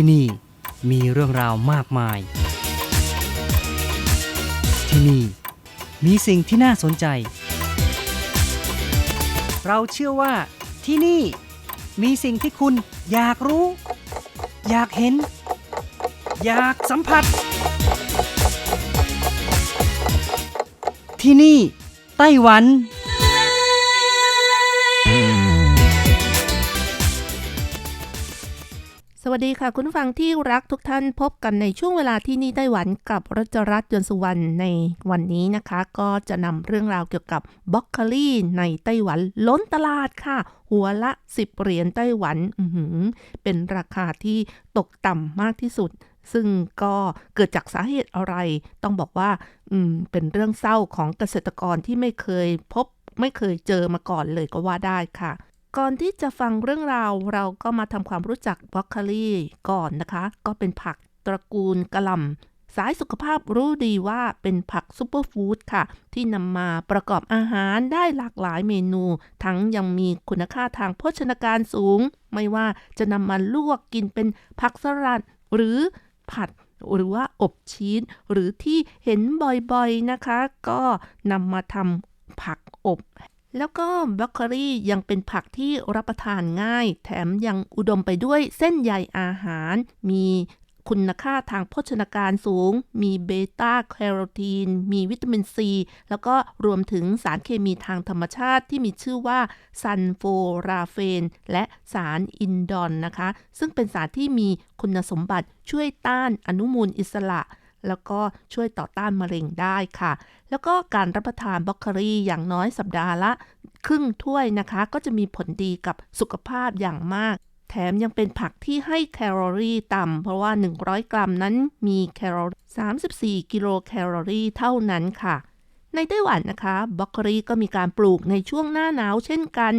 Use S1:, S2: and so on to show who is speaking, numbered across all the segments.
S1: ที่นี่มีเรื่องราวมากมาย ที่นี่มีสิ่งที่น่าสนใจ เราเชื่อว่าที่นี่มีสิ่งที่คุณอยากรู้ อยากเห็น อยากสัมผัส ที่นี่ไต้หวัน
S2: วัสดีค่ะ คุณฟังที่รักทุกท่านพบกันในช่วงเวลาที่นี่ไต้หวันกับรัชรัตน์ยนสุวรรณในวันนี้นะคะ ก็จะนำเรื่องราวเกี่ยวกับบล็อกโคลี่ในไต้หวันล้นตลาดค่ะ หัวละ 10 เหรียญไต้หวันอืเป็นราคาที่ตกต่ำมากที่สุด ซึ่งก็เกิดจากสาเหตุอะไร ต้องบอกว่าอืมเป็นเรื่องเศร้าของเกษตรกรที่ไม่เคยพบไม่เคยเจอมาก่อนเลยก็ว่าได้ค่ะ ก่อนที่จะฟังเรื่องราวเราก็มาทำความรู้จักบรอกโคลีก่อนนะคะ ก็เป็นผักตระกูลกะหล่ำสายสุขภาพรู้ดีว่าเป็นผักซูเปอร์ฟู้ดค่ะ ที่นำมาประกอบอาหารได้หลากหลายเมนู ทั้งยังมีคุณค่าทางโภชนาการสูง ไม่ว่าจะนำมาลวกกินเป็นผักสลัดหรือผัดหรือว่าอบชีสหรือที่เห็นบ่อยๆนะคะ ก็นำมาทำผักอบ แล้วก็บรอกโคลียังเป็นผักที่รับประทานง่าย แถมยังอุดมไปด้วยเส้นใยอาหาร มีคุณค่าทางโภชนาการสูง มีเบต้าแคโรทีน มีวิตามินซี แล้วก็รวมถึงสารเคมีทางธรรมชาติที่มีชื่อว่าซันโฟราเฟน และสารอินดอนนะคะ ซึ่งเป็นสารที่มีคุณสมบัติช่วยต้านอนุมูลอิสระ แล้วก็ช่วยต่อต้านมะเร็งได้ค่ะ แล้วก็การรับประทานบรอกโคลีอย่างน้อยสัปดาห์ละ ครึ่งถ้วยนะคะ ก็จะมีผลดีกับสุขภาพอย่างมาก แถมยังเป็นผักที่ให้แคลอรี่ต่ำ เพราะว่า 100 กรัมนั้นมีแคลอรี่34 กิโลแคลอรี่เท่านั้นค่ะ ในไต้หวันนะคะบรอกโคลีก็มีการปลูกในช่วงหน้าหนาวเช่นกัน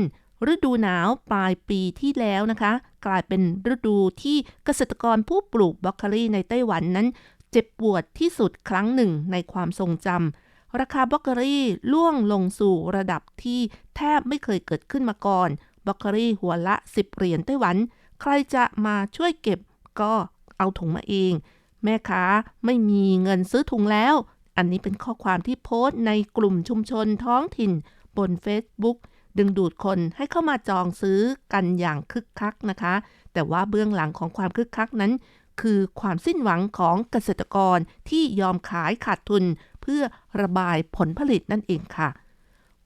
S2: ฤดูหนาวปลายปีที่แล้วนะคะ กลายเป็นฤดูที่เกษตรกรผู้ปลูกบรอกโคลีในไต้หวันนั้น เจ็บปวดที่สุดครั้งหนึ่งในความทรงจำราคาบรอกโคลีล่วงลงสู่ระดับที่แทบไม่เคยเกิดขึ้นมาก่อนบรอกโคลีหัวละ 10 เหรียญไต้หวัน ใครจะมาช่วยเก็บก็เอาถุงมาเอง แม่ค้าไม่มีเงินซื้อถุงแล้ว อันนี้เป็นข้อความที่โพสต์ในกลุ่มชุมชนท้องถิ่น บน Facebook ดึงดูดคนให้เข้ามาจองซื้อกันอย่างคึกคักนะคะ แต่ว่าเบื้องหลังของความคึกคักนั้น คือความสิ้นหวังของเกษตรกรที่ยอมขายขาดทุน เพื่อระบายผลผลิตนั่นเองค่ะ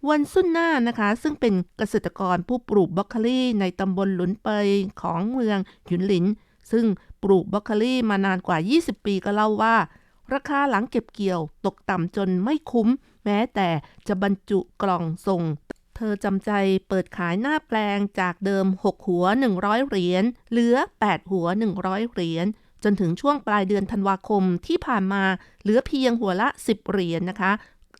S2: วันซุนหน้านะคะ ซึ่งเป็นเกษตรกรผู้ปลูกบรอกโคลีในตำบลหลุนเปยของเมืองหยุนหลิน ซึ่งปลูกบรอกโคลีมานานกว่า 20 ปีก็เล่าว่า ราคาหลังเก็บเกี่ยว ตกต่ำจนไม่คุ้ม แม้แต่จะบรรจุกล่องส่งเธอจำใจเปิดขายหน้าแปลงจากเดิม 6 หัว 100 เหรียญ เหลือ 8 หัว 100 เหรียญ จนถึงช่วงปลายเดือนธันวาคมที่ผ่านมาเหลือเพียงหัวละ 10 เหรียญนะคะ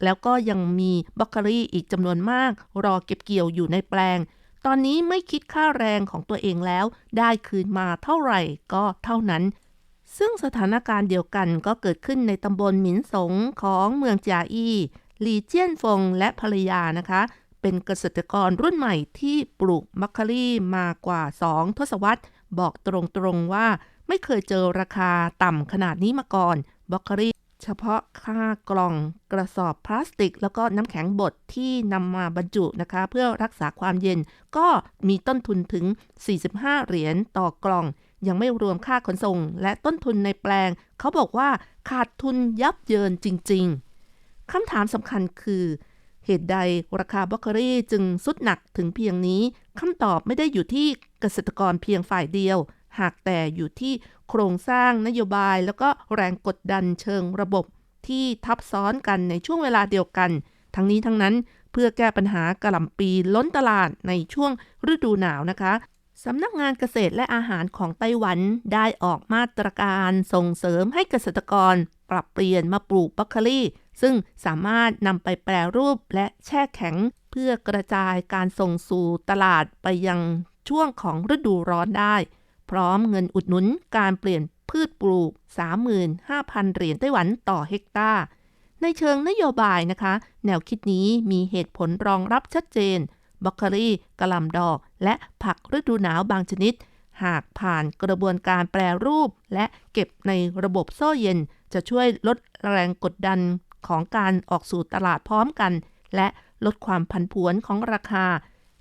S2: แล้วก็ยังมีบล็อกโคลีอีกจำนวนมาก รอเก็บเกี่ยวอยู่ในแปลง ตอนนี้ไม่คิดค่าแรงของตัวเองแล้ว ได้คืนมาเท่าไหร่ก็เท่านั้น ซึ่งสถานการณ์เดียวกันก็เกิดขึ้นในตำบลหมินสงของเมืองจาอีหลีเจี้ยนฟงและภรรยานะคะ เป็นเกษตรกรรุ่นใหม่ที่ปลูกมัคคารี่มากว่า 2 ทศวรรษ บอกตรงๆว่า ไม่เคยเจอราคาต่ำขนาดนี้มาก่อนบล็อกโคลีเฉพาะค่ากล่องกระสอบพลาสติก แล้วก็น้ำแข็งบดที่นำมาบรรจุนะคะ เพื่อรักษาความเย็นก็มีต้นทุนถึง 45 เหรียญต่อกล่อง ยังไม่รวมค่าขนส่ง และต้นทุนในแปลง เขาบอกว่าขาดทุนยับเยินจริง ๆคำถามสำคัญคือ เหตุใดราคาบล็อกโคลีจึงสุดหนักถึงเพียงนี้คำตอบไม่ได้อยู่ที่เกษตรกรเพียงฝ่ายเดียว หากแต่อยู่ที่โครงสร้างนโยบายแล้วก็แรงกดดันเชิงระบบที่ทับซ้อนกันในช่วงเวลาเดียวกัน ทั้งนี้ทั้งนั้นเพื่อแก้ปัญหากระหล่ำปีล้นตลาดในช่วงฤดูหนาวนะคะสำนักงานเกษตรและอาหารของไต้หวันได้ออกมาตรการส่งเสริมให้เกษตรกร ปรับเปลี่ยนมาปลูกบรอกโคลีซึ่งสามารถนำไปแปรรูปและแช่แข็ง เพื่อกระจายการส่งสู่ตลาดไปยังช่วงของฤดูร้อนได้ พร้อมเงินอุดหนุนการเปลี่ยนพืชปลูก 35,000 เหรียญไต้หวันต่อเฮกตาร์ ในเชิงนโยบายนะคะ แนวคิดนี้มีเหตุผลรองรับชัดเจนบรอกโคลีกะหล่ำดอก และผักฤดูหนาวบางชนิด หากผ่านกระบวนการแปรรูป และเก็บในระบบโซ่เย็น จะช่วยลดแรงกดดันของการออกสู่ตลาดพร้อมกัน และลดความผันผวนของราคา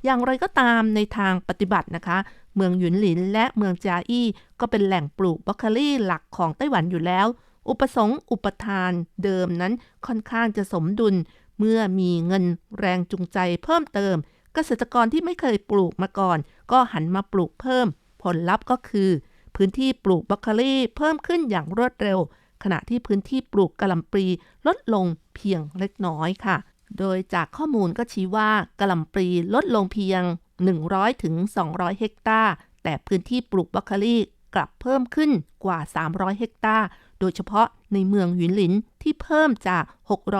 S2: อย่างไรก็ตามในทางปฏิบัตินะคะ เมืองหยุนหลินและเมืองจาอี้ก็เป็นแหล่งปลูกบรอกโคลีหลักของไต้หวันอยู่แล้ว อุปสงค์อุปทานเดิมนั้นค่อนข้างจะสมดุล เมื่อมีเงินแรงจูงใจเพิ่มเติม เกษตรกรที่ไม่เคยปลูกมาก่อน ก็หันมาปลูกเพิ่ม ผลลัพธ์ก็คือ พื้นที่ปลูกบรอกโคลีเพิ่มขึ้นอย่างรวดเร็ว ขณะที่พื้นที่ปลูกกะหล่ำปลีลดลงเพียงเล็กน้อยค่ะโดยจากข้อมูลก็ชี้ว่ากะหล่ำปลีลดลงเพียง 100ถึง200 เฮกตาร์ แต่พื้นที่ปลูกบรอกโคลีกลับเพิ่มขึ้นกว่า 300 เฮกตาร์ โดยเฉพาะในเมืองหยุนหลินที่เพิ่มจาก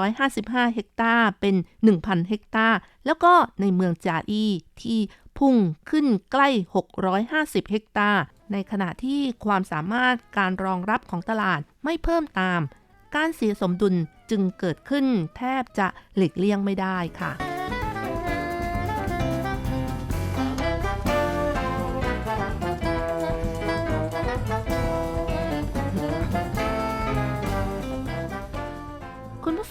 S2: 655 เฮกตาร์เป็น 1,000 เฮกตาร์ แล้วก็ในเมืองจาอีที่พุ่งขึ้นใกล้ 650 เฮกตาร์ ในขณะที่ความสามารถการรองรับของตลาดไม่เพิ่มตาม การเสียสมดุลจึงเกิดขึ้นแทบจะหลีกเลี่ยงไม่ได้ค่ะ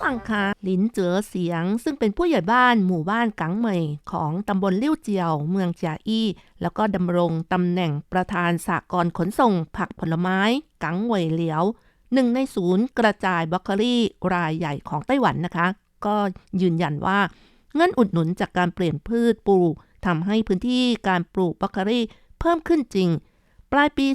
S2: ฟังคะหลินเจ๋อเสียง ซึ่งเป็นผู้ใหญ่บ้านหมู่บ้านกังเหมยของตำบลเลี่ยวเจียว เมืองจาอี้ แล้วก็ดำรงตำแหน่งประธานสากลขนส่งผักผลไม้กังเหวยเหลียวหนึ่งในศูนย์กระจายบรอกโคลีรายใหญ่ของไต้หวันนะคะ ก็ยืนยันว่า เงินอุดหนุนจากการเปลี่ยนพืชปลูกทำให้พื้นที่การปลูกบรอกโคลีเพิ่มขึ้นจริง ปลายปี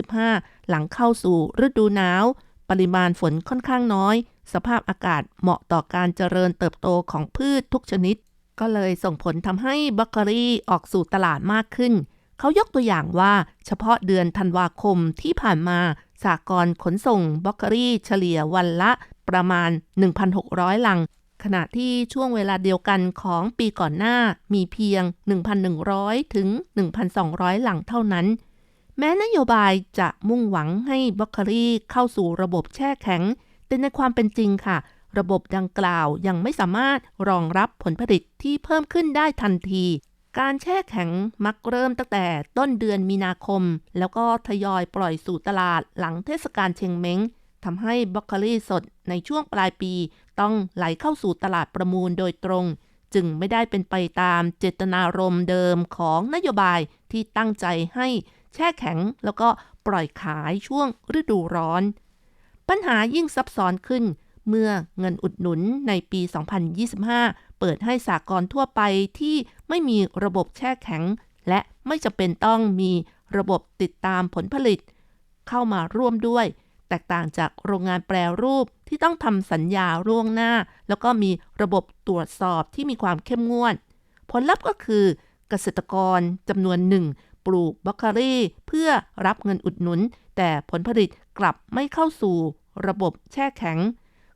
S2: 2025 หลังเข้าสู่ฤดูหนาว ปริมาณฝนค่อนข้างน้อย สภาพอากาศเหมาะต่อการเจริญเติบโตของพืชทุกชนิด ก็เลยส่งผลทำให้บรอกโคลีออกสู่ตลาดมากขึ้น เขายกตัวอย่างว่าเฉพาะเดือนธันวาคมที่ผ่านมาสากลขนส่งบรอกโคลีเฉลี่ยวันละประมาณ 1,600 ลัง ขณะที่ช่วงเวลาเดียวกันของปีก่อนหน้ามีเพียง 1,100 ถึง 1,200หลังเท่านั้น แม้นโยบายจะมุ่งหวังให้บรอกโคลีเข้าสู่ระบบแช่แข็ง แต่ในความเป็นจริงค่ะ ระบบดังกล่าวยังไม่สามารถรองรับผลผลิตที่เพิ่มขึ้นได้ทันที การแช่แข็งมักเริ่มตั้งแต่ต้นเดือนมีนาคม แล้วก็ทยอยปล่อยสู่ตลาดหลังเทศกาลเชงเม้งทำให้บรอกโคลีสดในช่วงปลายปี ต้องไหลเข้าสู่ตลาดประมูลโดยตรง จึงไม่ได้เป็นไปตามเจตนารมณ์เดิมของนโยบายที่ตั้งใจให้แช่แข็งแล้วก็ปล่อยขายช่วงฤดูร้อน ปัญหายิ่งซับซ้อนขึ้นเมื่อเงินอุดหนุนในปี 2025 เปิดให้สากลทั่วไปที่ไม่มีระบบแช่แข็ง และไม่จำเป็นต้องมีระบบติดตามผลผลิต เข้ามาร่วมด้วย แตกต่างจากโรงงานแปรรูปที่ต้องทำสัญญาล่วงหน้า แล้วก็มีระบบตรวจสอบที่มีความเข้มงวด ผลลัพธ์ก็คือ เกษตรกรจำนวนหนึ่ง ปลูกบรอกโคลีเพื่อรับเงินอุดหนุน แต่ผลผลิต กลับไม่เข้าสู่ระบบแช่แข็ง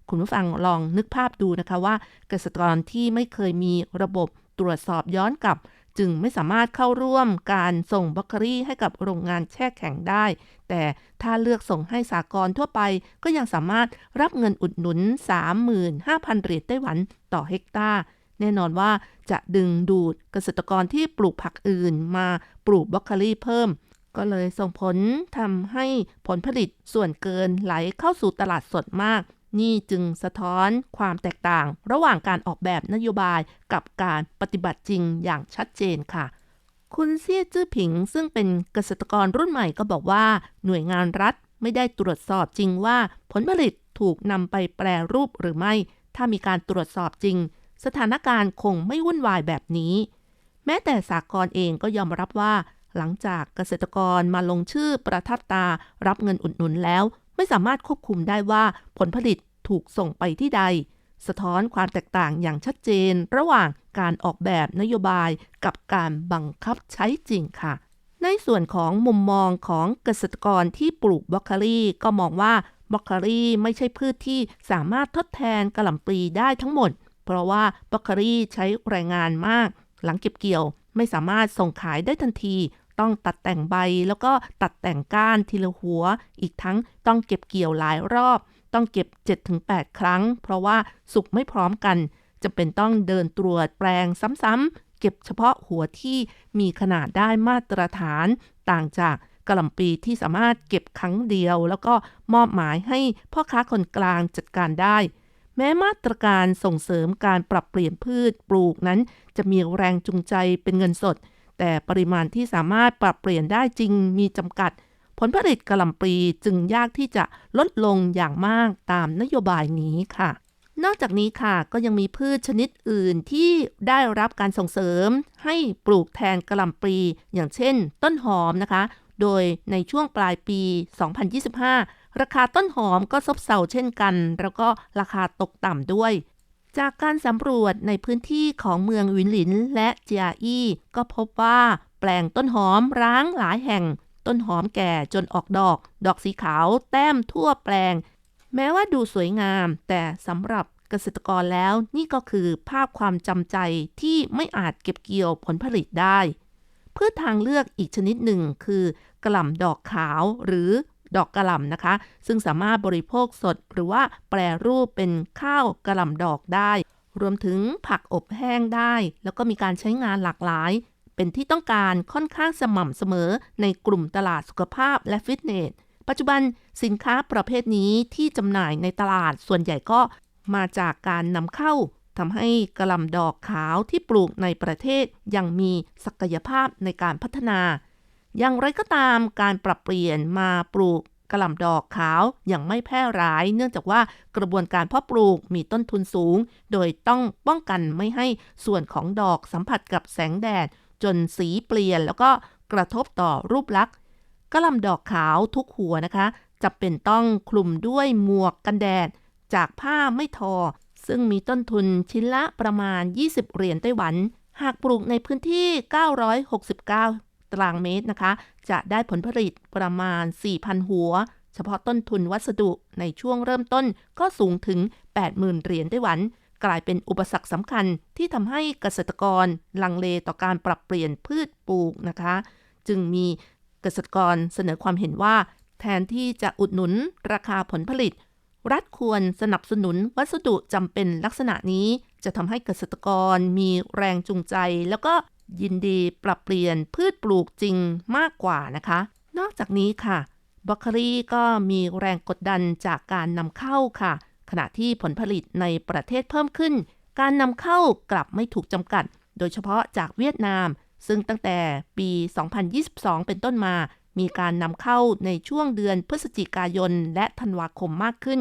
S2: คุณผู้ฟังลองนึกภาพดูนะคะว่า เกษตรกรที่ไม่เคยมีระบบตรวจสอบย้อนกลับ จึงไม่สามารถเข้าร่วมการส่งบรอกโคลีให้กับโรงงานแช่แข็งได้ แต่ถ้าเลือกส่งให้สากลทั่วไป ก็ยังสามารถรับเงินอุดหนุน 35,000เหรียญไต้หวันต่อเฮกตาร์แน่นอนว่าจะดึงดูดเกษตรกรที่ปลูกผักอื่นมาปลูกบรอกโคลีเพิ่ม ก็เลยส่งผลทำให้ผลผลิตส่วนเกินไหลเข้าสู่ตลาดสดมาก นี่จึงสะท้อนความแตกต่างระหว่างการออกแบบนโยบายกับการปฏิบัติจริงอย่างชัดเจนค่ะ คุณเซี่ยจื้อผิงซึ่งเป็นเกษตรกรรุ่นใหม่ก็บอกว่าหน่วยงานรัฐไม่ได้ตรวจสอบจริงว่าผลผลิตถูกนำไปแปรรูปหรือไม่ ถ้ามีการตรวจสอบจริง สถานการณ์คงไม่วุ่นวายแบบนี้ แม้แต่สากลเองก็ยอมรับว่า หลังจากเกษตรกรมาลงชื่อประทับตารับเงินอุดหนุนแล้ว ไม่สามารถควบคุมได้ว่าผลผลิตถูกส่งไปที่ใด สะท้อนความแตกต่างอย่างชัดเจน ระหว่างการออกแบบนโยบายกับการบังคับใช้จริงค่ะ ในส่วนของมุมมองของเกษตรกรที่ปลูกบรอกโคลีก็มองว่าบรอกโคลีไม่ใช่พืชที่สามารถทดแทนกระหล่ำปลีได้ทั้งหมด เพราะว่าบรอกโคลีใช้แรงงานมาก หลังเก็บเกี่ยวไม่สามารถส่งขายได้ทันที ต้องตัดแต่งใบ แล้วก็ตัดแต่งก้านทีละหัว อีกทั้งต้องเก็บเกี่ยวหลายรอบ ต้องเก็บ 7-8 ครั้ง เพราะว่าสุกไม่พร้อมกันจะเป็นต้องเดินตรวจแปลงซ้ำๆเก็บเฉพาะหัวที่มีขนาดได้มาตรฐานต่างจากกะหล่ำปีที่สามารถเก็บครั้งเดียว แล้วก็มอบหมายให้พ่อค้าคนกลางจัดการได้ แม้มาตรการส่งเสริมการปรับเปลี่ยนพืชปลูกนั้น จะมีแรงจูงใจเป็นเงินสด แต่ปริมาณที่สามารถปรับเปลี่ยนได้จริงมีจำกัด ผลผลิตกะหล่ำปลีจึงยากที่จะลดลงอย่างมากตามนโยบายนี้ค่ะ นอกจากนี้ค่ะก็ยังมีพืชชนิดอื่นที่ได้รับการส่งเสริม ให้ปลูกแทนกะหล่ำปลีอย่างเช่น ต้นหอมนะคะ โดยในช่วงปลายปี 2025 ราคาต้นหอมก็ซบเซาเช่นกัน แล้วก็ราคาตกต่ำด้วย จากการสำรวจในพื้นที่ของเมืองวินหลินและเจียอี้ก็พบว่าแปลงต้นหอมร้างหลายแห่ง ต้นหอมแก่จนออกดอก ดอกสีขาวแต้มทั่วแปลง แม้ว่าดูสวยงาม แต่สำหรับเกษตรกรแล้วนี่ก็คือภาพความจำใจที่ไม่อาจเก็บเกี่ยวผลผลิตได้พืชทางเลือกอีกชนิดหนึ่งคือกล่ำดอกขาวหรือ ดอกกระหล่ำนะคะ ซึ่งสามารถบริโภคสดหรือว่าแปรรูปเป็นข้าวกระหล่ำดอกได้ รวมถึงผักอบแห้งได้ แล้วก็มีการใช้งานหลากหลาย เป็นที่ต้องการค่อนข้างสม่ำเสมอในกลุ่มตลาดสุขภาพและฟิตเนส ปัจจุบันสินค้าประเภทนี้ที่จำหน่ายในตลาดส่วนใหญ่ก็มาจากการนำเข้าทำให้กระหล่ำดอกขาวที่ปลูกในประเทศยังมีศักยภาพในการพัฒนา อย่างไรก็ตามการปรับเปลี่ยนมาปลูกกระหล่ำดอกขาวอย่างไม่แพร่หลาย เนื่องจากว่ากระบวนการเพาะปลูกมีต้นทุนสูง โดยต้องป้องกันไม่ให้ส่วนของดอกสัมผัสกับแสงแดด จนสีเปลี่ยนแล้วก็กระทบต่อรูปลักษณ์กระหล่ำดอกขาวทุกหัวนะคะจะเป็นต้องคลุมด้วยหมวกกันแดด จากผ้าไม่ทอ ซึ่งมีต้นทุนชิ้นละประมาณ 20 เหรียญไต้หวัน หากปลูกในพื้นที่ 969 ตารางเมตรนะคะ จะได้ผลผลิตประมาณ 4,000 หัว เฉพาะต้นทุนวัสดุในช่วงเริ่มต้นก็สูงถึง 80,000 เหรียญไต้หวัน กลายเป็นอุปสรรคสำคัญที่ทำให้เกษตรกรลังเลต่อการปรับเปลี่ยนพืชปลูกนะคะ จึงมีเกษตรกรเสนอความเห็นว่า แทนที่จะอุดหนุนราคาผลผลิต รัฐควรสนับสนุนวัสดุจำเป็นลักษณะนี้จะทำให้เกษตรกรมีแรงจูงใจ แล้วก็ ยินดีปรับเปลี่ยนพืชปลูกจริงมากกว่านะคะ นอกจากนี้ค่ะบล็อกเกอรี่ก็มีแรงกดดันจากการนำเข้าค่ะ ขณะที่ผลผลิตในประเทศเพิ่มขึ้น การนำเข้ากลับไม่ถูกจำกัด โดยเฉพาะจากเวียดนาม ซึ่งตั้งแต่ปี 2022 เป็นต้นมา มีการนำเข้าในช่วงเดือนพฤศจิกายนและธันวาคมมากขึ้น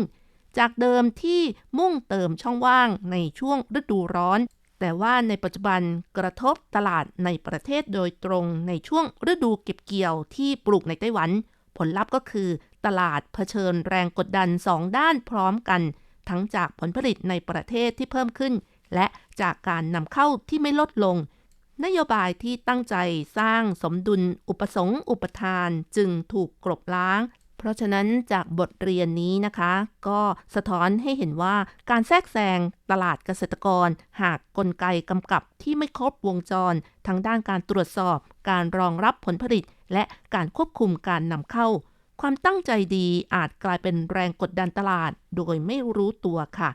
S2: จากเดิมที่มุ่งเติมช่องว่างในช่วงฤดูร้อน แต่ว่าในปัจจุบันกระทบตลาดในประเทศโดยตรงในช่วงฤดูเก็บเกี่ยวที่ปลูกในไต้หวัน ผลลัพธ์ก็คือ ตลาดเผชิญแรงกดดันสองด้านพร้อมกัน ทั้งจากผลผลิตในประเทศที่เพิ่มขึ้น และจากการนำเข้าที่ไม่ลดลง นโยบายที่ตั้งใจสร้างสมดุลอุปสงค์อุปทานจึงถูกกลบล้าง เพราะฉะนั้นจากบทเรียนนี้นะคะ ก็สะท้อนให้เห็นว่าการแทรกแซงตลาดเกษตรกร หากกลไกกำกับที่ไม่ครบวงจร ทั้งด้านการตรวจสอบ การรองรับผลผลิต และการควบคุมการนำเข้า ความตั้งใจดีอาจกลายเป็นแรงกดดันตลาด โดยไม่รู้ตัวค่ะ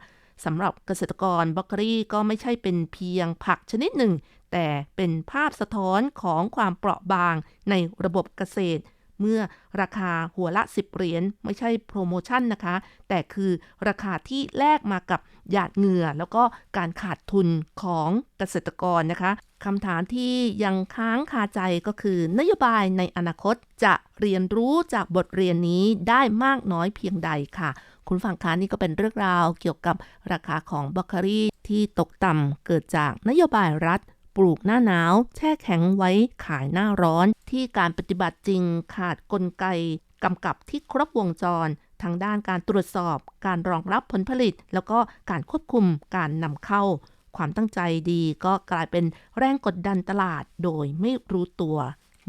S2: สำหรับเกษตรกรบล็อกเกอรี่ก็ไม่ใช่เป็นเพียงผักชนิดหนึ่ง แต่เป็นภาพสะท้อนของความเปราะบางในระบบเกษตร เมื่อราคาหัวละ 10 เหรียญไม่ใช่โปรโมชั่นนะคะ แต่คือราคาที่แลกมากับหยาดเหงื่อ แล้วก็การขาดทุนของเกษตรกรนะคะคำถามที่ยังค้างคาใจก็คือนโยบายในอนาคตจะเรียนรู้จากบทเรียนนี้ได้มากน้อยเพียงใดค่ะ คุณฟังคะนี่ก็เป็นเรื่องราวเกี่ยวกับราคาของบล็อกเกอรี่ที่ตกต่ำเกิดจากนโยบายรัฐ ปลูกหน้าหนาว แช่แข็งไว้ขายหน้าร้อน ที่การปฏิบัติจริงขาดกลไกกำกับที่ครบวงจรทางด้านการตรวจสอบ การรองรับผลผลิต แล้วก็การควบคุมการนำเข้า ความตั้งใจดีก็กลายเป็นแรงกดดันตลาดโดยไม่รู้ตัว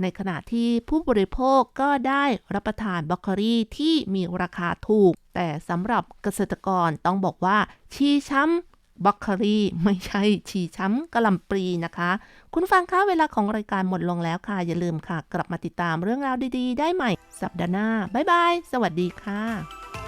S2: ในขณะที่ผู้บริโภคก็ได้รับประทานบล็อกเกอรี่ที่มีราคาถูก แต่สำหรับเกษตรกรต้องบอกว่า ชีช้ำ บล็อกเกอรี่ไม่ใช่ชีช้ำกะหล่ำปรีนะคะ คุณฟังคะเวลาของรายการหมดลงแล้วค่ะ อย่าลืมค่ะ กลับมาติดตามเรื่องราวดีๆ ได้ใหม่ สัปดาห์หน้า บ๊ายบาย สวัสดีค่ะ